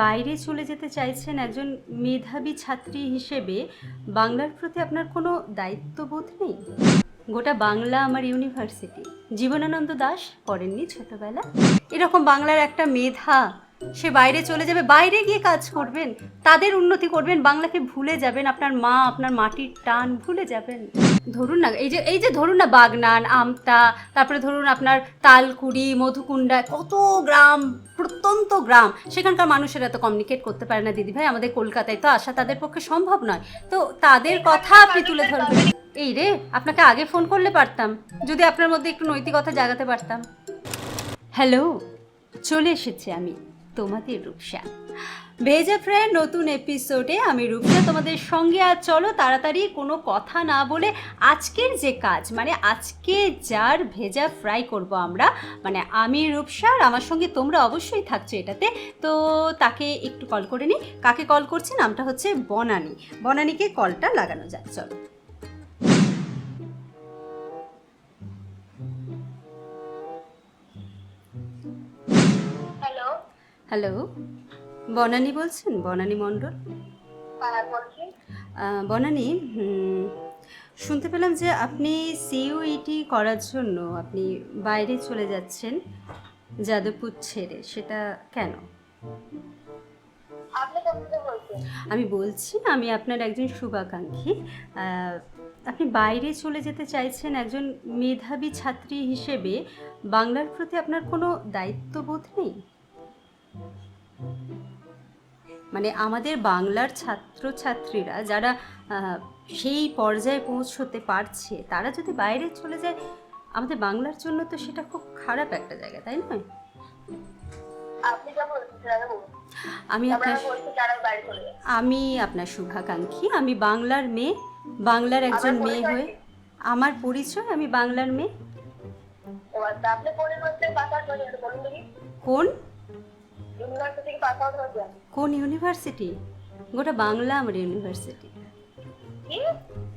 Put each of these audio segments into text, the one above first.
বাইরে চলে যেতে চাইছেন একজন মেধাবী ছাত্রী হিসেবে, বাংলার প্রতি আপনার কোনো দায়িত্ববোধ নেই? গোটা বাংলা আমার ইউনিভার্সিটি। জীবনানন্দ দাস পড়েননি ছোটবেলা এরকম বাংলার একটা মেধা সে বাইরে চলে যাবে, বাইরে গিয়ে কাজ করবেন। তাদের উন্নতি করবেন, বাংলাকে ভুলে যাবেন, আপনার মা, আপনার মাটির টান ভুলে যাবেন। ধরুন না, এই যে এই যে ধরুন না বাগনান, আমতা, তারপরে ধরুন আপনার তালকুড়ি, মধুকুণ্ডা, কত গ্রাম, প্রত্যন্ত গ্রাম, সেখানকার মানুষেরা তো কমিউনিকেট করতে পারে না দিদিভাই আমাদের কলকাতায় তো আসা তাদের পক্ষে সম্ভব নয়। তো তাদের কথা আপনি তুলে ধরবেন। এই রে, আপনাকে আগে ফোন করলে পারতাম, যদি আপনার মধ্যে একটু নৈতিকতা জাগাতে পারতাম। হ্যালো চলে এসেছি আমি। তোমাদের রূপসা। ভেজা ফ্রেন্ড নতুন এপিসোডে আমি রূপসা তোমাদের সঙ্গে, আর চলো তাড়াতাড়ি কোনো কথা না বলে আজকের যে কাজ মানে আজকে যার ভেজা ফ্রাই করব আমরা মানে আমি রূপসা আর আমার সঙ্গে তোমরা অবশ্যই থাকছো এটাতে। তো তাকে একটু কল করে নিই কাকে কল করছি? নামটা হচ্ছে বনানি। বনানিকে কলটা লাগানো যাক, চলো। হ্যালো বনানি বলছেন? বনানি মণ্ডল? হ্যাঁ বনানি শুনতে পেলাম যে আপনি সিইউইটি করার জন্য আপনি বাইরে চলে যাচ্ছেন যাদবপুর ছেড়ে সেটা কেন? আমি বলছি আমি আপনার একজন শুভাকাঙ্ক্ষী। আপনি বাইরে চলে যেতে চাইছেন একজন মেধাবী ছাত্রী হিসেবে বাংলার প্রতি আপনার কোনো দায়িত্ববোধ নেই? মানে আমাদের বাংলার ছাত্রছাত্রীরা যারা সেই পর্যায়ে পৌঁছতে পারছে তারা যদি বাইরে চলে যায় আমাদের বাংলার জন্য তো সেটা খুব খারাপ একটা জায়গা তাই নয়? আমি আপনার আমি আপনার শুভাকাঙ্ক্ষী আমি বাংলার মেয়ে বাংলার একজন মেয়ে হয়ে আমার পরিচয় আমি বাংলার মেয়ে। আচ্ছা কোন? কোন ইউনিভার্সিটি? গোটা বাংলা আমার ইউনিভার্সিটি।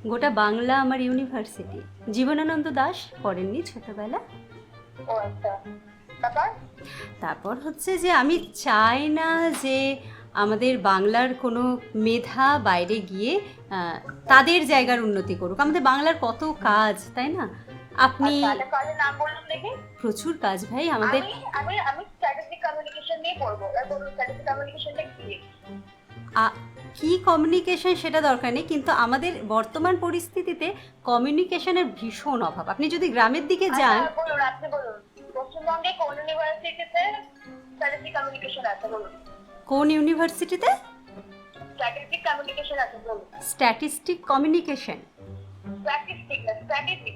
গোটা বাংলা আমার ইউনিভার্সিটি। জীবনানন্দ দাস পড়েননি ছোটবেলা। আচ্ছা। তারপর? হচ্ছে যে আমি চাই না যে আমাদের বাংলার কোনো মেধা বাইরে গিয়ে তাদের জায়গার উন্নতি করুক। আমাদের বাংলার কত কাজ তাই না? আপনি আচ্ছা কাজের নাম বলুন দেখি। প্রচুর কাজ ভাই আমাদের আমি আমি স্ট্র্যাটেজিক কমিউনিকেশন নিয়ে পড়ব। এবার বলুন স্ট্র্যাটেজিক কমিউনিকেশনটা কি? কমিউনিকেশন সেটা দরকার নেই কিন্তু আমাদের বর্তমান পরিস্থিতিতে কমিউনিকেশনের ভীষণ অভাব। আপনি যদি গ্রামের দিকে যান আচ্ছা, আপনি বলুন। পশ্চিমবঙ্গে কোন ইউনিভার্সিটিতে স্ট্র্যাটেজিক কমিউনিকেশন আছে বলুন? কোন ইউনিভার্সিটিতে স্ট্র্যাটেজিক কমিউনিকেশন আছে বলুন। স্ট্যাটিস্টিক কমিউনিকেশন স্ট্যাটিস্টিক না স্ট্র্যাটেজিক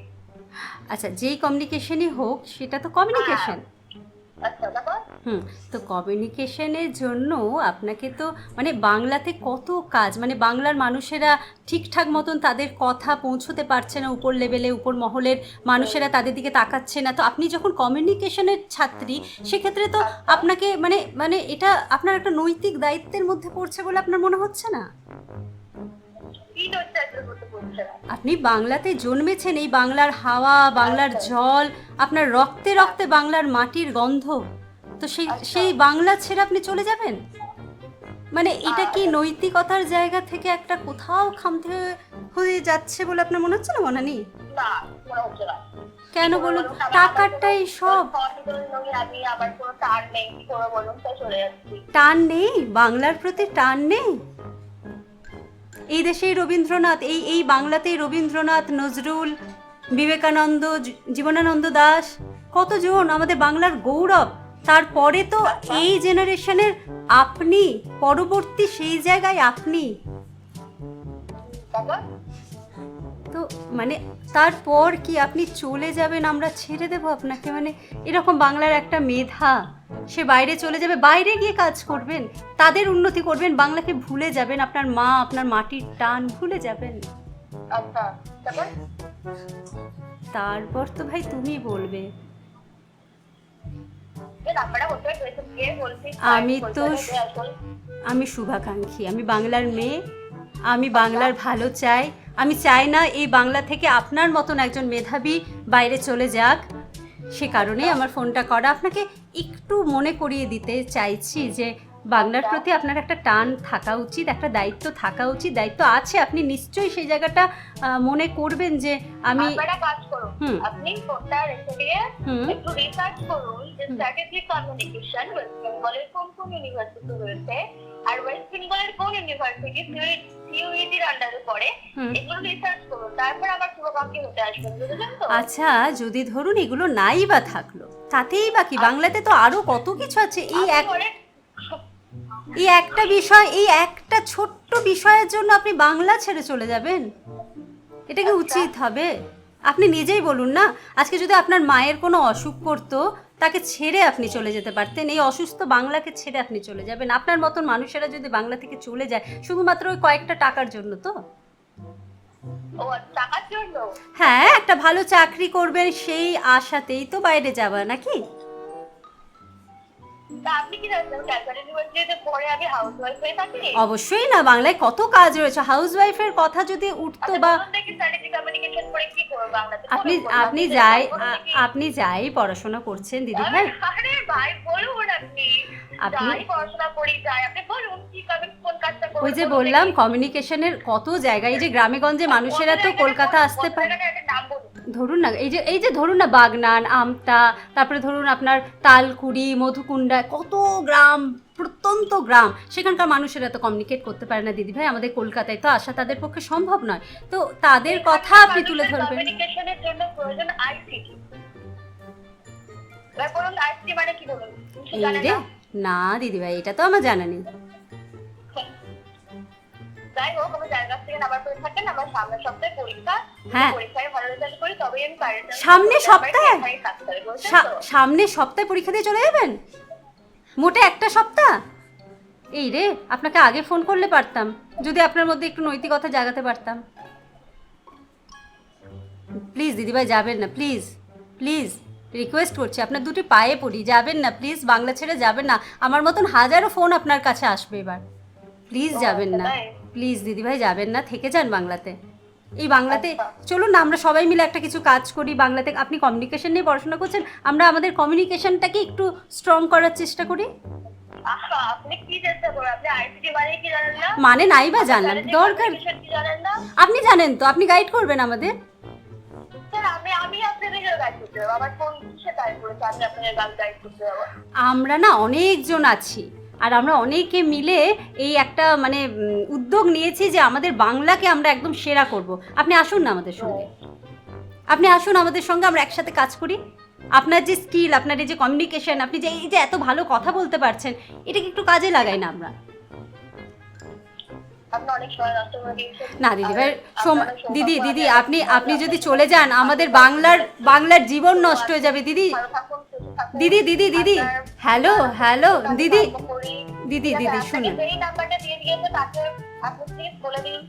আচ্ছা যেই কমিউনিকেশনই হোক, সেটা তো কমিউনিকেশন হুম, তো কমিউনিকেশনের জন্য আপনাকে তো মানে বাংলাতে কত কাজ মানে বাংলার মানুষেরা ঠিকঠাক মতন তাদের কথা পৌঁছতে পারছে না উপর লেভেলে, উপর মহলের মানুষেরা তাদের দিকে তাকাচ্ছে না। তো আপনি যখন কমিউনিকেশনের ছাত্রী, সেক্ষেত্রে তো আপনাকে মানে মানে এটা আপনার একটা নৈতিক দায়িত্বের মধ্যে পড়ছে বলে আপনার মনে হচ্ছে না? আপনি বাংলাতে জন্মেছেন এই বাংলার হাওয়া বাংলার জল আপনার রক্তে রক্তে বাংলার মাটির গন্ধ। তো সেই সেই বাংলা ছেড়ে আপনি চলে যাবেন? মানে এটা কি নৈতিকতার জায়গা থেকে একটা কোথাও খামতে হয়ে যাচ্ছে বলে আপনার মনে হচ্ছে না মনানি? মনে কেন বলুন? টাকারটাই সব। টান নেই? বাংলার প্রতি টান নেই? এই দেশেই রবীন্দ্রনাথ এই এই বাংলাতেই রবীন্দ্রনাথ নজরুল বিবেকানন্দ জীবনানন্দ দাস কতজন আমাদের বাংলার গৌরব। তারপরে তো এই জেনারেশনের আপনি পরবর্তী সেই জায়গায় আপনি। তো মানে তারপর কি আপনি চলে যাবেন আমরা ছেড়ে দেবো আপনাকে? মানে এরকম বাংলার একটা মেধা। সে বাইরে চলে যাবে বাইরে গিয়ে কাজ করবেন তাদের উন্নতি করবেন বাংলাকে ভুলে যাবেন আপনার মা আপনার মাটির টান ভুলে যাবেন। আচ্ছা তারপর? তারপর তো ভাই তুমি বলবে। আমি তো- আমি শুভাকাঙ্ক্ষী আমি বাংলার মেয়ে আমি বাংলার ভালো চাই আমি চাই না এই বাংলা থেকে আপনার মতন একজন মেধাবী বাইরে চলে যাক। সে কারণেই আমার ফোনটা করা। আপনাকে একটু মনে করিয়ে দিতে চাইছি যে বাংলার প্রতি আপনার একটা টান থাকা উচিত একটা দায়িত্ব থাকা উচিত। দায়িত্ব আছে আপনি নিশ্চয়ই সেই জায়গাটা মনে করবেন যে আমি কাজ করুন। আপনি ফোনটা রেখে দিয়ে একটু রিসার্চ করুন যে স্ট্র্যাটেজিক কমিউনিকেশন ওয়েস্ট বেঙ্গলের কোন কোন ইউনিভার্সিটি রয়েছে আর ওয়েস্ট বেঙ্গলের কোন ইউনিভার্সিটি সিইউইটির আন্ডারে পড়ে এগুলো রিসার্চ করুন তারপর আবার শুভকামকে হতে আসবেন বুঝলেন তো? আচ্ছা যদি ধরুন এগুলো নাই বা থাকল তাতেই বাকি বাংলাতে তো আরও কত কিছু আছে। এই এক এই একটা বিষয় এই একটা ছোট্ট বিষয়ের জন্য আপনি বাংলা ছেড়ে চলে যাবেন? এটা কি উচিত হবে? আপনি নিজেই বলুন না। আজকে যদি আপনার মায়ের কোনো অসুখ করতো তাকে ছেড়ে আপনি চলে যেতে পারতেন। এই অসুস্থ বাংলাকে ছেড়ে আপনি চলে যাবেন। আপনার মতন মানুষেরা যদি বাংলা থেকে চলে যায় শুধুমাত্র ওই কয়েকটা টাকার জন্য তো? হ্যাঁ একটা ভালো চাকরি করবেন সেই আশাতেই তো বাইরে নাকি? অবশ্যই না বাংলায় কত কাজ রয়েছে। হাউস ওয়াইফের কথা যদি উঠতো আচ্ছা, বা করব আপনি আপনি যাই। আপনি যাই পড়াশোনা করছেন দিদি ভাই। আপনি। পড়াশোনা করি যাই। আপনি বলুন কি কোন করব ওই যে বললাম কমিউনিকেশনের কত জায়গায় এই যে গ্রামে গঞ্জে মানুষেরা তো কলকাতা আসতে পারে। ধরুন না এই যে এই যে ধরুন না বাগনান আমতা তারপরে ধরুন আপনার তালকুড়ি মধুকুণ্ডা কত গ্রাম প্রত্যন্ত গ্রাম সেখানকার মানুষেরা তো কমিউনিকেট করতে পারে না দিদি ভাই। আমাদের কলকাতায় তো আসা তাদের পক্ষে সম্ভব নয়। তো তাদের কথা আপনি তুলে ধরবেন। মানে না? না দিদি ভাই এটা তো আমার জানা নেই। যাই হোক আমি যার কাছ থেকে নাম্বার পেয়ে থাকেন আমার সামনের সপ্তাহে পরীক্ষা হ্যাঁ। পরীক্ষায় ভালো রেজাল্ট করি তবেই আমি যাব। সামনের সপ্তাহে? এখানেই থাকতে হবে, বুঝছেন সা- তো? সামনের সপ্তাহে পরীক্ষা দিয়ে চলে যাবেন মোটে একটা সপ্তাহ এই রে আপনাকে আগে ফোন করলে পারতাম যদি আপনার মধ্যে একটু নৈতিকতা জাগাতে পারতাম প্লিজ দিদিভাই যাবেন না প্লিজ প্লিজ রিকোয়েস্ট করছি আপনার দুটি পায়ে পড়ি যাবেন না প্লিজ বাংলা ছেড়ে যাবেন না আমার মতন হাজারো ফোন আপনার কাছে আসবে এবার প্লিজ যাবেন না তাই? প্লিজ দিদিভাই যাবেন না থেকে যান বাংলাতে। এই বাংলাতে আচ্ছা। চলুন না আমরা সবাই মিলে একটা কিছু কাজ করি বাংলাতে। আপনি কমিউনিকেশন নিয়ে পড়াশোনা করছেন আমরা আমাদের কমিউনিকেশনটাকে একটু স্ট্রং করার চেষ্টা করি। আইসিটি মানে নাই বা জানলাম দরকার আপনি জানেন তো আপনি গাইড করবেন আমাদের। আমরা না অনেকজন আছি। আর আমরা অনেকে মিলে এই একটা মানে উদ্যোগ নিয়েছি যে আমাদের বাংলাকে আমরা একদম সেরা করব। আপনি আসুন না আমাদের সঙ্গে। আপনি আসুন আমাদের সঙ্গে আমরা একসাথে কাজ করি। আপনার যে স্কিল আপনার এই যে কমিউনিকেশন আপনি যে এই যে এত ভালো কথা বলতে পারছেন এটাকে একটু কাজে লাগাই না আমরা। না দিদি ভাই দিদি দিদি আপনি আপনি যদি চলে যান আমাদের বাংলার বাংলার জীবন নষ্ট হয়ে যাবে। দিদি দিদি দিদি দিদি। হ্যালো হ্যালো দিদি। দিদি দিদি শুনুন। যেই নাম্বারটা দিয়ে দিয়েছে তাকে আপনি প্লিজ বলে দিন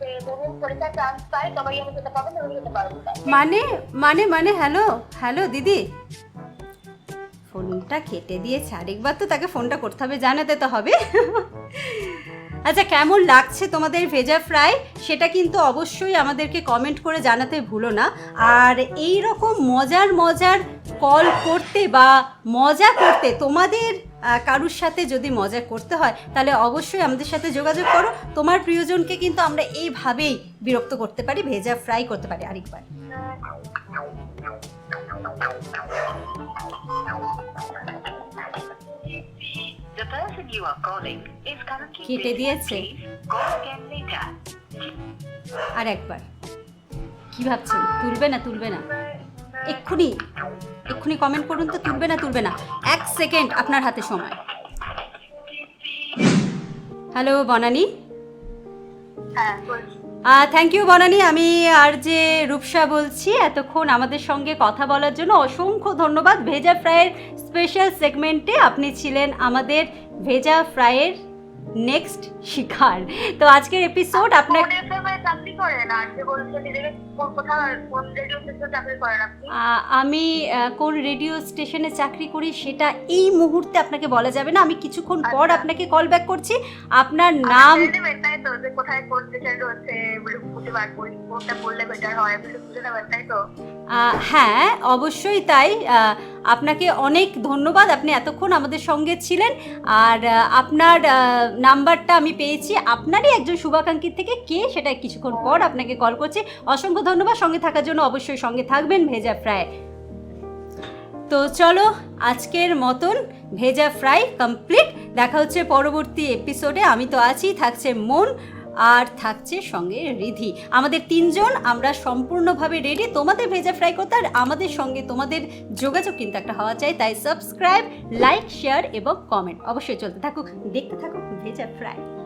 যে ধরুন পরীক্ষায় চান্স পাই তবেই আমি যেতে পারব আমি যেতে পারব। না মানে মানে মানে হ্যালো হ্যালো দিদি। ফোনটা কেটে দিয়েছে আরেকবার তো তাকে ফোনটা করতে হবে জানাতে তো হবে। আচ্ছা কেমন লাগছে তোমাদের ভেজা ফ্রাই? সেটা কিন্তু অবশ্যই আমাদেরকে কমেন্ট করে জানাতে ভুলো না। আর এই রকম মজার মজার কল করতে বা মজা করতে তোমাদের কারুর সাথে যদি মজা করতে হয়, তাহলে অবশ্যই আমাদের সাথে যোগাযোগ করো। তোমার প্রিয়জনকে কিন্তু আমরা এইভাবেই বিরক্ত করতে পারি, ভেজা ফ্রাই করতে পারি আরেকবার। কেটে দিয়েছে. আর একবার। কি ভাবছেন? তুলবে না তুলবে না? এক্ষুনি এক্ষুনি কমেন্ট করুন তো তুলবে না তুলবে না। এক সেকেন্ড আপনার হাতে সময়। হ্যালো বনানি? হ্যাঁ বলছি। Thank you Banani. আমি আর যে রূপসা বলছি, এতক্ষণ আমাদের সঙ্গে কথা বলার জন্য অসংখ্য ধন্যবাদ। ভেজা ফ্রাইয়ের স্পেশাল সেগমেন্টে আপনি ছিলেন আমাদের ভেজা ফ্রাইয়ের নেক্সট শিকার। তো আজকের এপিসোড আপনার ফোন এফএম এর কোথায় চাকরি করেন আর যে বলছেন নিজেকে কোন- কোথাও কোন রেডিও স্টেশনে চাকরি করেন আপনি আহ, আমি কোন রেডিও স্টেশনে চাকরি করি সেটা এই মুহূর্তে আপনাকে বলা যাবে না। আমি কিছুক্ষণ পর আচ্ছা। আপনাকে কল ব্যাক করছি। আপনার নাম তো? যে কোথায় হ্যাঁ অবশ্যই তাই। আপনাকে অনেক ধন্যবাদ। আপনি এতক্ষণ আমাদের সঙ্গে ছিলেন। আর আপনার নাম্বারটা আমি পেয়েছি। আপনারই একজন শুভাকাঙ্ক্ষীর থেকে কে সেটা কিছুক্ষণ পর আপনাকে কল করছি। অসংখ্য ধন্যবাদ। সঙ্গে থাকার জন্য অবশ্যই সঙ্গে থাকবেন ভেজা ফ্রাই। তো চলো, আজকের মতন ভেজা ফ্রাই কমপ্লিট। দেখা হচ্ছে পরবর্তী এপিসোডে আমি তো আছি, থাকছে মন। আর থাকছে সঙ্গে রিধি। আমাদের তিনজন, আমরা সম্পূর্ণভাবে রেডি তোমাদের ভেজা ফ্রাই করতে আর আমাদের সঙ্গে তোমাদের যোগাযোগ কিন্তু একটা হওয়া চাই। তাই সাবস্ক্রাইব লাইক শেয়ার এবং কমেন্ট অবশ্যই চলতে থাকুক, দেখতে থাকুক ভেজা ফ্রাই